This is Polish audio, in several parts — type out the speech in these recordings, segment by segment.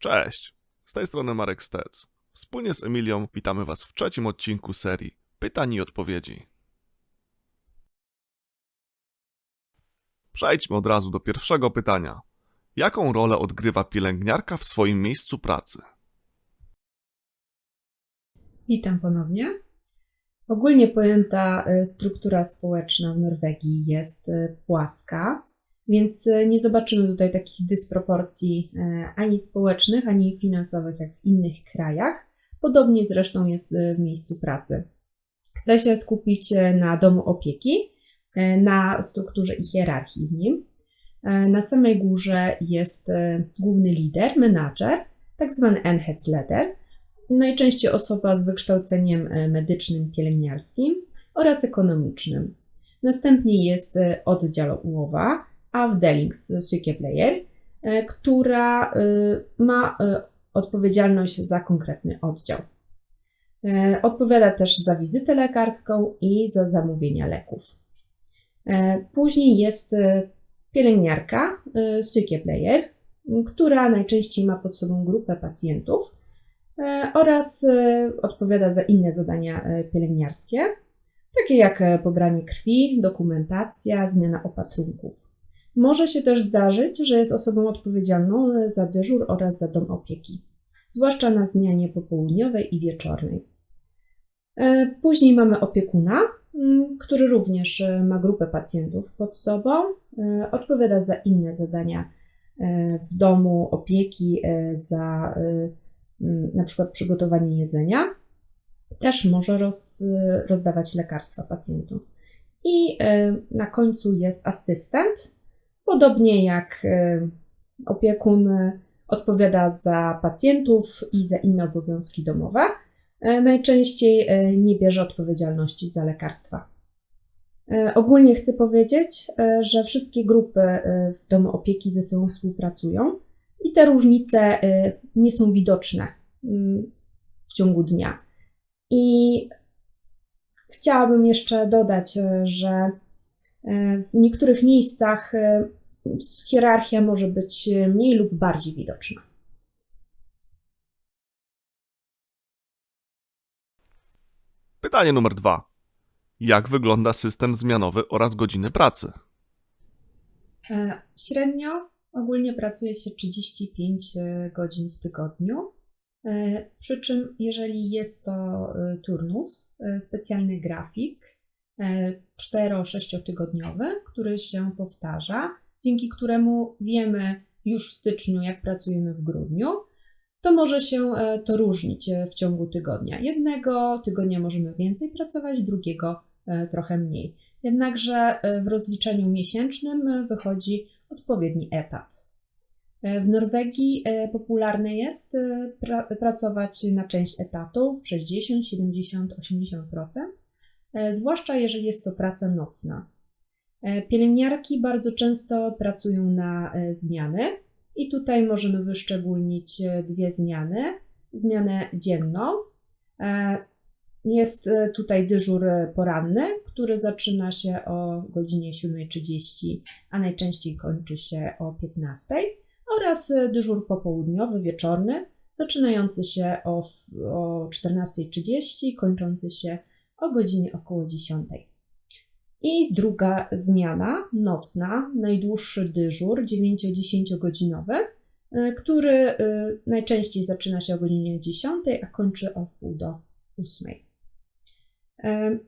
Cześć, z tej strony Marek Stec. Wspólnie z Emilią witamy Was w trzecim odcinku serii Pytań i Odpowiedzi. Przejdźmy od razu do pierwszego pytania. Jaką rolę odgrywa pielęgniarka w swoim miejscu pracy? Witam ponownie. Ogólnie pojęta y, struktura społeczna w Norwegii jest y, płaska, więc y, nie zobaczymy tutaj takich dysproporcji y, ani społecznych, ani finansowych jak w innych krajach. Podobnie zresztą jest y, w miejscu pracy. Chcę się skupić na domu opieki, na strukturze i hierarchii w nim. Na samej górze jest główny lider, menadżer, tak zwany Enhetsleder, najczęściej osoba z wykształceniem e, medycznym, pielęgniarskim oraz ekonomicznym. Następnie jest e, oddziałowa Avdelingssykeplejer, e, która e, ma e, odpowiedzialność za konkretny oddział. Odpowiada też za wizytę lekarską i za zamówienia leków. Później jest pielęgniarka, e, sykeplejer, która najczęściej ma pod sobą grupę pacjentów, oraz odpowiada za inne zadania pielęgniarskie, takie jak pobranie krwi, dokumentacja, zmiana opatrunków. Może się też zdarzyć, że jest osobą odpowiedzialną za dyżur oraz za dom opieki, zwłaszcza na zmianie popołudniowej i wieczornej. E, Później mamy opiekuna, m, który również e, ma grupę pacjentów pod sobą, e, odpowiada za inne zadania w domu opieki, za e, m, na przykład przygotowanie jedzenia, też może roz, rozdawać lekarstwa pacjentom. I na końcu jest asystent. Podobnie jak e, opiekun e, odpowiada za pacjentów i za inne obowiązki domowe, e, najczęściej nie bierze odpowiedzialności za lekarstwa. Ogólnie chcę powiedzieć, że wszystkie grupy w domu opieki ze sobą współpracują i te różnice nie są widoczne mm, w ciągu dnia. I chciałabym jeszcze dodać, że w niektórych miejscach hierarchia może być e, mniej lub bardziej widoczna. Pytanie numer dwa. Jak wygląda system zmianowy oraz godziny pracy? E, Średnio ogólnie pracuje się 35 godzin w tygodniu. E, Przy czym, jeżeli jest to e, turnus, e, specjalny grafik 4-6 tygodniowy, który się powtarza, dzięki któremu wiemy już w styczniu, jak pracujemy w grudniu, to może się e, to różnić e, w ciągu tygodnia. Jednego tygodnia możemy więcej pracować, drugiego e, trochę mniej. Jednakże w rozliczeniu miesięcznym wychodzi odpowiedni etat. W Norwegii popularne jest pra- pracować na część etatu 60, 70, 80%, e, zwłaszcza jeżeli jest to praca nocna. E, Pielęgniarki bardzo często pracują na e, zmiany i tutaj możemy wyszczególnić e, dwie zmiany. Zmianę dzienną. Jest tutaj dyżur poranny, który zaczyna się o godzinie 7.30, a najczęściej kończy się o 15.00 oraz dyżur popołudniowy, wieczorny, zaczynający się o, o 14.30, kończący się o godzinie około 10.00. I druga zmiana, nocna, najdłuższy dyżur, 9-10 godzinowy, e, który e, najczęściej zaczyna się o godzinie 10, a kończy o wpół do 8. E,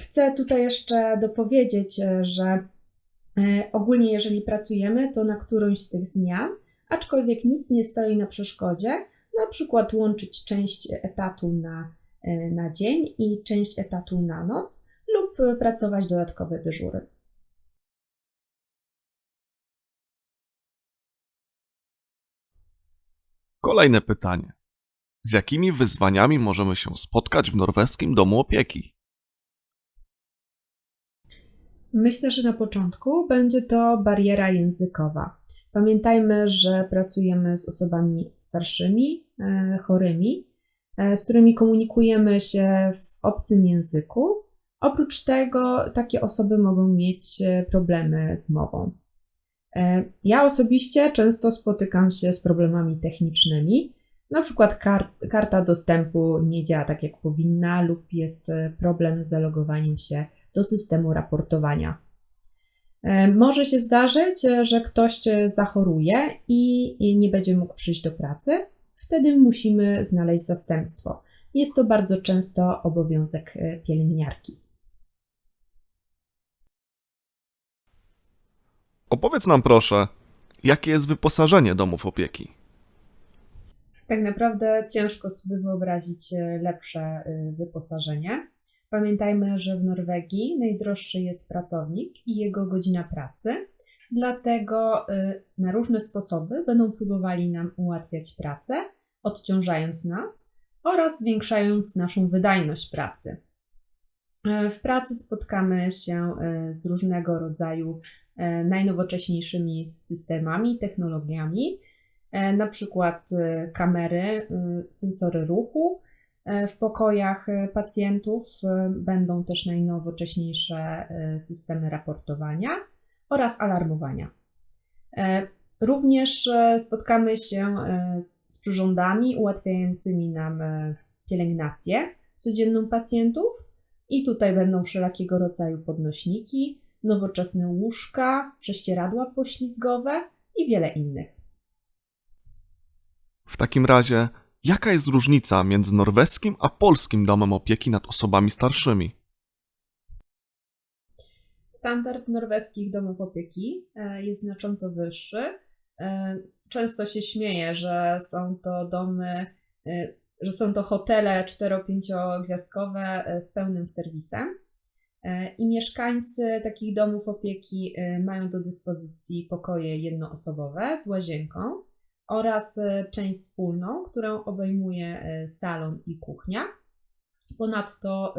Chcę tutaj jeszcze dopowiedzieć, że ogólnie jeżeli pracujemy, to na którąś z tych zmian, aczkolwiek nic nie stoi na przeszkodzie, na przykład łączyć część etatu na, na dzień i część etatu na noc lub pracować dodatkowe dyżury. Kolejne pytanie. Z jakimi wyzwaniami możemy się spotkać w norweskim domu opieki? Myślę, że na początku będzie to bariera językowa. Pamiętajmy, że pracujemy z osobami starszymi, e, chorymi, e, z którymi komunikujemy się w obcym języku. Oprócz tego, takie osoby mogą mieć e, problemy z mową. E, Ja osobiście często spotykam się z problemami technicznymi. Na przykład kar- karta dostępu nie działa tak jak powinna, lub jest e, problem z zalogowaniem się do systemu raportowania. Może się zdarzyć, że ktoś zachoruje i nie będzie mógł przyjść do pracy. Wtedy musimy znaleźć zastępstwo. Jest to bardzo często obowiązek pielęgniarki. Opowiedz nam proszę, jakie jest wyposażenie domów opieki? Tak naprawdę ciężko sobie wyobrazić e, lepsze e, wyposażenie. Pamiętajmy, że w Norwegii najdroższy jest pracownik i jego godzina pracy, dlatego e, na różne sposoby będą próbowali nam ułatwiać pracę, odciążając nas oraz zwiększając naszą wydajność pracy. E, W pracy spotkamy się e, z różnego rodzaju najnowocześniejszymi systemami, technologiami, e, na przykład e, kamery, e, sensory ruchu. E, W pokojach e, pacjentów e, będą też najnowocześniejsze e, systemy raportowania oraz alarmowania. E, Również e, spotkamy się e, z przyrządami ułatwiającymi nam e, pielęgnację codzienną pacjentów. I tutaj będą wszelakiego rodzaju podnośniki, nowoczesne łóżka, prześcieradła poślizgowe i wiele innych. W takim razie, jaka jest różnica między norweskim a polskim domem opieki nad osobami starszymi? Standard norweskich domów opieki e, jest znacząco wyższy. E, Często się śmieje, że są to domy, e, że są to hotele 4-5 gwiazdkowe z pełnym serwisem. E, I mieszkańcy takich domów opieki e, mają do dyspozycji pokoje jednoosobowe z łazienką oraz e, część wspólną, którą obejmuje salon i kuchnia. Ponadto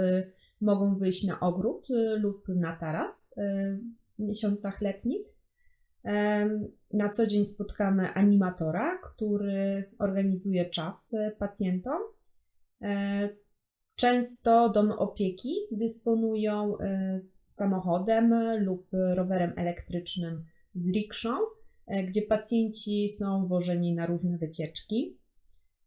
mogą wyjść na ogród lub na taras w miesiącach letnich. Na co dzień spotkamy animatora, który organizuje czas pacjentom. E, Często domy opieki dysponują y, samochodem lub rowerem elektrycznym z rikszą, e, gdzie pacjenci są wożeni na różne wycieczki.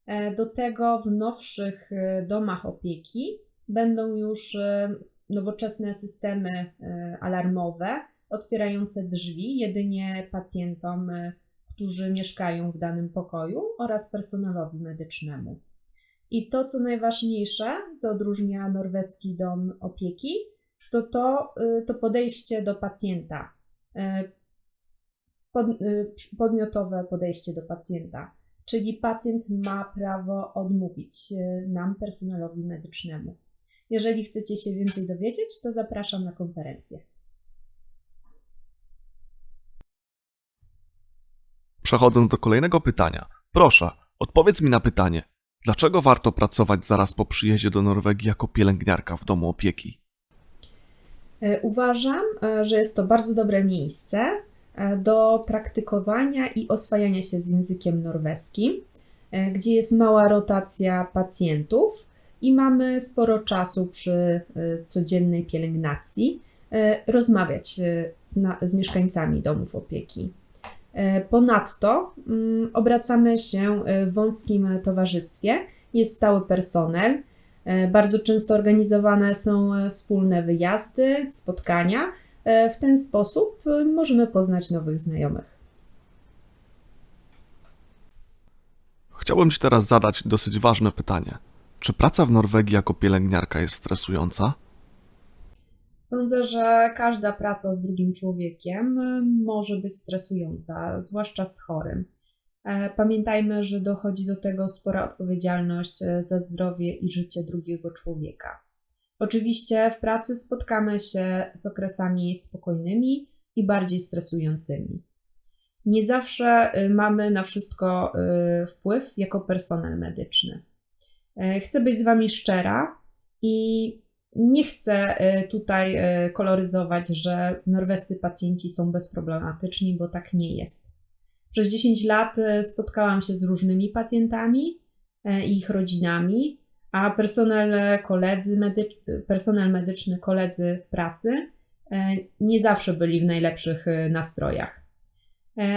E, Do tego w nowszych domach opieki będą już e, nowoczesne systemy e, alarmowe, otwierające drzwi jedynie pacjentom, e, którzy mieszkają w danym pokoju oraz personelowi medycznemu. I to, co najważniejsze, co odróżnia norweski dom opieki, to to, e, to podejście do pacjenta. E, Pod, e, podmiotowe podejście do pacjenta. Czyli pacjent ma prawo odmówić nam, personelowi medycznemu. Jeżeli chcecie się więcej dowiedzieć, to zapraszam na konferencję. Przechodząc do kolejnego pytania, proszę, odpowiedz mi na pytanie, dlaczego warto pracować zaraz po przyjeździe do Norwegii jako pielęgniarka w domu opieki? E, Uważam, e, że jest to bardzo dobre miejsce e, do praktykowania i oswajania się z językiem norweskim, gdzie jest mała rotacja pacjentów i mamy sporo czasu przy codziennej pielęgnacji rozmawiać z, z mieszkańcami domów opieki. E, Ponadto mm, obracamy się e, w wąskim towarzystwie, jest stały personel, E, Bardzo często organizowane są wspólne wyjazdy, spotkania. W ten sposób możemy poznać nowych znajomych. Chciałbym Ci teraz zadać dosyć ważne pytanie. Czy praca w Norwegii jako pielęgniarka jest stresująca? Sądzę, że każda praca z drugim człowiekiem e, może być stresująca, zwłaszcza z chorym. E, Pamiętajmy, że dochodzi do tego spora odpowiedzialność e, za zdrowie i życie drugiego człowieka. Oczywiście w pracy spotkamy się z okresami spokojnymi i bardziej stresującymi. Nie zawsze e, mamy na wszystko e, wpływ jako personel medyczny. E, Chcę być z Wami szczera i nie chcę e, tutaj e, koloryzować, że norwescy pacjenci są bezproblematyczni, bo tak nie jest. Przez 10 lat e, spotkałam się z różnymi pacjentami i ich rodzinami, a personel, koledzy medy- personel medyczny, koledzy w pracy nie zawsze byli w najlepszych nastrojach.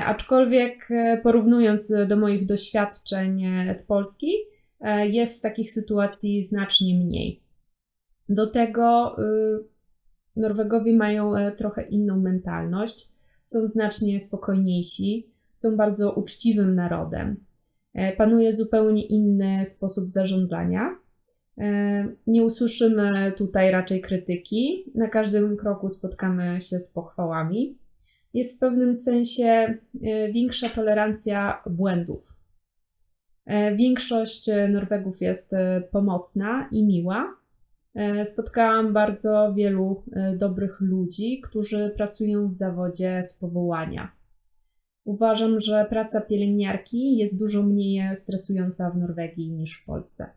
Aczkolwiek porównując do moich doświadczeń z Polski, jest takich sytuacji znacznie mniej. Do tego y, Norwegowie mają e, trochę inną mentalność, są znacznie spokojniejsi, są bardzo uczciwym narodem. E, Panuje zupełnie inny sposób zarządzania. E, Nie usłyszymy tutaj raczej krytyki. Na każdym kroku spotkamy się z pochwałami. Jest w pewnym sensie większa tolerancja błędów. Większość Norwegów jest pomocna i miła. E, Spotkałam bardzo wielu e, dobrych ludzi, którzy pracują w zawodzie z powołania. Uważam, że praca pielęgniarki jest dużo mniej stresująca w Norwegii niż w Polsce.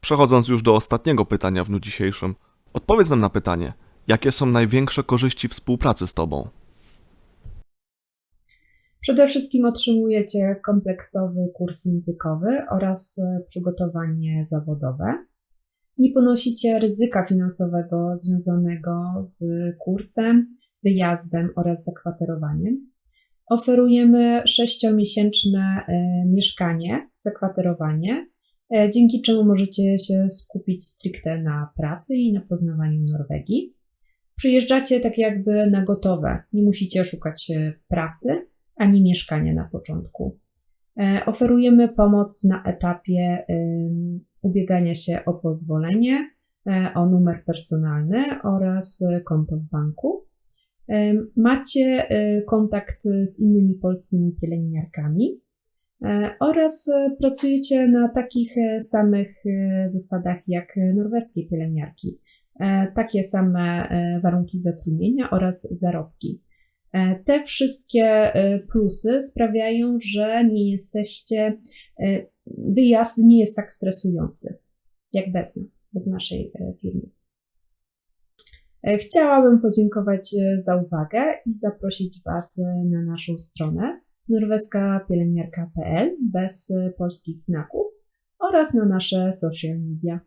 Przechodząc już do ostatniego pytania w dniu dzisiejszym, odpowiedz nam na pytanie, jakie są największe korzyści współpracy z Tobą? Przede wszystkim otrzymujecie kompleksowy kurs językowy oraz e, przygotowanie zawodowe. Nie ponosicie ryzyka finansowego związanego z kursem, wyjazdem oraz zakwaterowaniem. Oferujemy sześciomiesięczne e, mieszkanie, zakwaterowanie, e, dzięki czemu możecie się skupić stricte na pracy i na poznawaniu Norwegii. Przyjeżdżacie tak jakby na gotowe, nie musicie szukać pracy ani mieszkania na początku. E, Oferujemy pomoc na etapie ubiegania się o pozwolenie, e, o numer personalny oraz e, konto w banku. Macie kontakt z innymi polskimi pielęgniarkami oraz pracujecie na takich samych zasadach jak norweskie pielęgniarki. Takie same warunki zatrudnienia oraz zarobki. E, Te wszystkie e, plusy sprawiają, że nie jesteście, e, wyjazd nie jest tak stresujący jak bez nas, bez naszej firmy. Chciałabym podziękować za uwagę i zaprosić Was na naszą stronę norweskapielęgniarka.pl bez polskich znaków oraz na nasze social media.